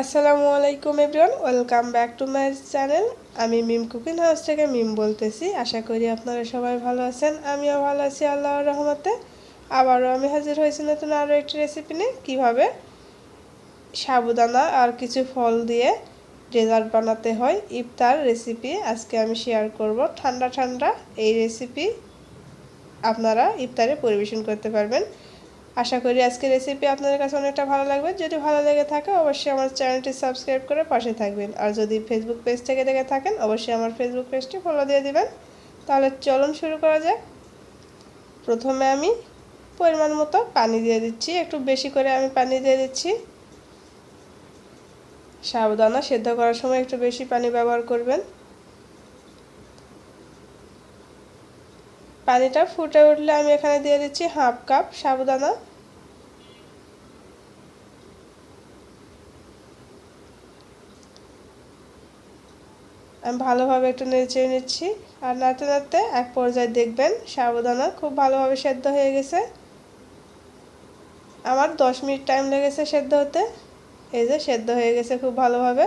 আসসালামু আলাইকুম everyone, welcome back to my channel. আমি মিম কুকিং হাউস থেকে মিম বলতেছি। আশা করি আপনারা সবাই ভালো আছেন, আমিও ভালো আছি আল্লাহর রহমতে। আবারও আমি হাজির হয়েছি নতুন আরও একটি রেসিপি নিয়ে। কীভাবে? সাবুদানা আর কিছু ফল দিয়ে ডেজার্ট বানাতে হয়, ইফতার রেসিপি আজকে আমি শেয়ার করব। ঠান্ডা ঠান্ডা এই রেসিপি আপনারা ইফতারে পরিবেশন করতে পারবেন। আশা করি আজকের রেসিপি আপনাদের কাছে অনেকটা ভালো লাগবে। যদি ভালো লেগে থাকে, অবশ্যই আমার চ্যানেলটি সাবস্ক্রাইব করে পাশে থাকবেন। আর যদি ফেসবুক পেজ থেকে দেখে থাকেন, অবশ্যই আমার ফেসবুক পেজটি ফলো দিয়ে দেবেন। তাহলে চলুন শুরু করা যাক। প্রথমে আমি পরিমাণ মতো পানি দিয়ে দিচ্ছি। একটু বেশি করে আমি পানি দিয়ে দিচ্ছি। সাবধানা সেদ্ধ করার সময় একটু বেশি পানি ব্যবহার করবেন। পানিটা ফুটে উঠলে আমি এখানে দিয়ে দিচ্ছি হাফ কাপ সাবুদানা আমি ভালোভাবে একটু নেড়ে নিচ্ছি। আর নাড়তে নাড়তে এক পর্যায়ে দেখবেন সাবুদানা খুব ভালোভাবে সেদ্ধ হয়ে গেছে। আমার দশ মিনিট টাইম লেগেছে সেদ্ধ হতে। এই যে সেদ্ধ হয়ে গেছে খুব ভালোভাবে।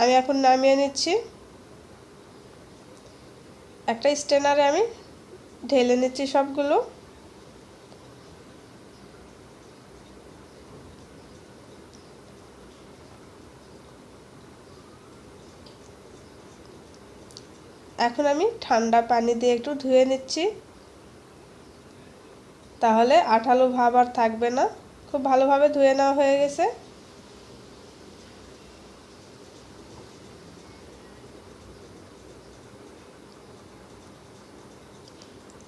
আমি এখন নামিয়ে নিচ্ছি। একটা স্টেনারে আমি ঢেলে নিচ্ছি সবগুলো। এখন আমি ঠান্ডা পানি দিয়ে একটু ধুয়ে নিচ্ছি। তাহলে আঠালো ভাব আর থাকবে না। খুব ভালোভাবে ধুয়ে নেওয়া হয়ে গেছে।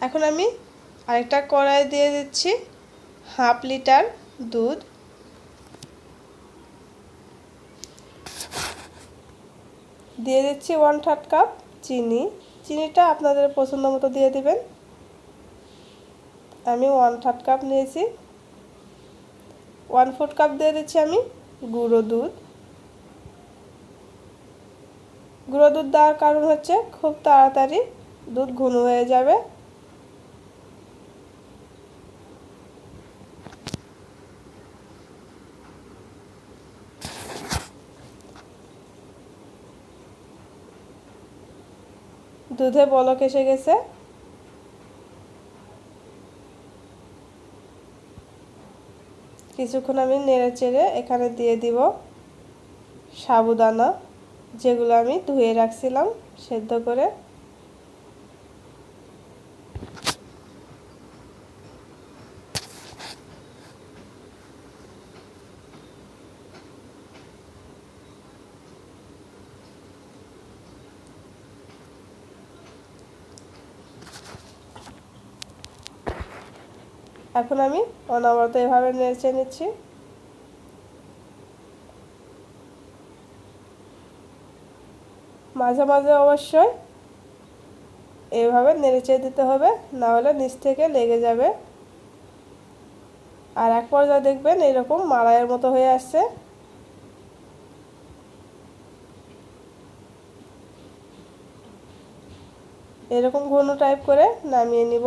এখন আমি আরেকটা কড়াই দিয়ে দিচ্ছি হাফ লিটার দুধ। দিয়ে দিচ্ছি ওয়ান থার্ড কাপ। চিনি, চিনিটা আপনাদের পছন্দ মতো দিয়ে দিবেন। আমি ওয়ান থার্ড কাপ নিয়েছি। ওয়ান ফোর্থ কাপ দিয়ে দিচ্ছি আমি গুঁড়ো দুধ। গুঁড়ো দুধ দেওয়ার কারণ হচ্ছে খুব তাড়াতাড়ি দুধ ঘন হয়ে যাবে। দুধে বলক এসে গেছে? কিছুক্ষণ আমি নেড়ে চেড়ে এখানে দিয়ে দিব সাবুদানা, যেগুলো আমি ধুয়ে রাখছিলাম সেদ্ধ করে। এখন আমি অনবরত এভাবে নেড়ে নিচ্ছি। মাঝে মাঝে অবশ্যই এভাবে নেড়েচে দিতে হবে, না হলে নিচ থেকে লেগে যাবে। আর এক পর্যায়ে দেখবেন এরকম মালাইয়ের মতো হয়ে আসছে। এরকম ঘন টাইপ করে নামিয়ে নিব।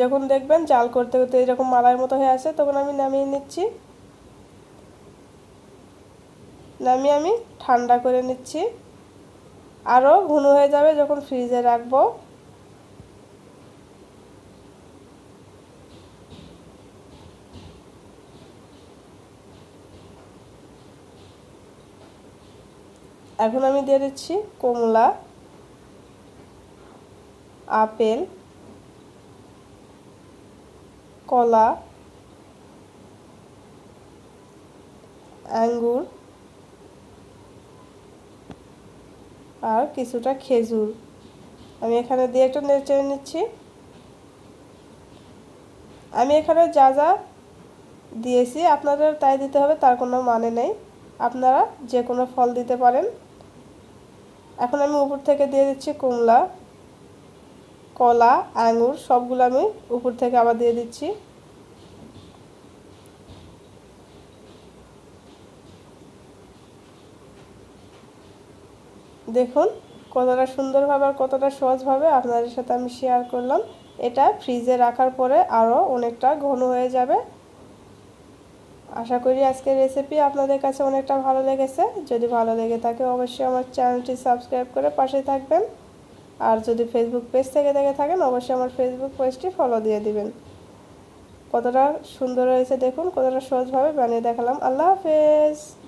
যখন দেখবেন জাল করতে করতে এরকম মালার মতো হয়ে আসে, তখন আমি নামিয়ে নিচ্ছি। নামিয়ে আমি ঠান্ডা করে নিচ্ছি। আরও ঘন হয়ে যাবে যখন ফ্রিজে রাখব। এখন আমি দিয়ে দিচ্ছি কমলা, আপেল কলা, আঙ্গুর আর কিছুটা খেজুর। আমি এখানে দিয়ে একটু নেড়ে নিচ্ছি। আমি এখানে যা যা দিয়েছি, আপনাদের তাই দিতে হবে, তার কোনো মানে নেই। আপনারা যে কোনো ফল দিতে পারেন। এখন আমি উপর থেকে দিয়ে দিচ্ছি কমলা কলা, আঙুর, সবগুলো আমি উপর থেকে আবার দিয়ে দিচ্ছি। দেখুন কতটা সুন্দরভাবে আর কতটা সহজভাবে আপনাদের সাথে আমি শেয়ার করলাম। এটা ফ্রিজে রাখার পরে আরও অনেকটা ঘন হয়ে যাবে। আশা করি আজকের রেসিপি আপনাদের কাছে অনেকটা ভালো লেগেছে। যদি ভালো লেগে থাকে, অবশ্যই আমার চ্যানেলটি সাবস্ক্রাইব করে পাশে থাকবেন। আর যদি ফেসবুক পেজ থেকে দেখে থাকেন, অবশ্যই আমার ফেসবুক পেজটি ফলো দিয়ে দিবেন। কতটা সুন্দর হয়েছে দেখুন, কতটা সহজভাবে বানিয়ে দেখালাম। আল্লাহ হাফেজ!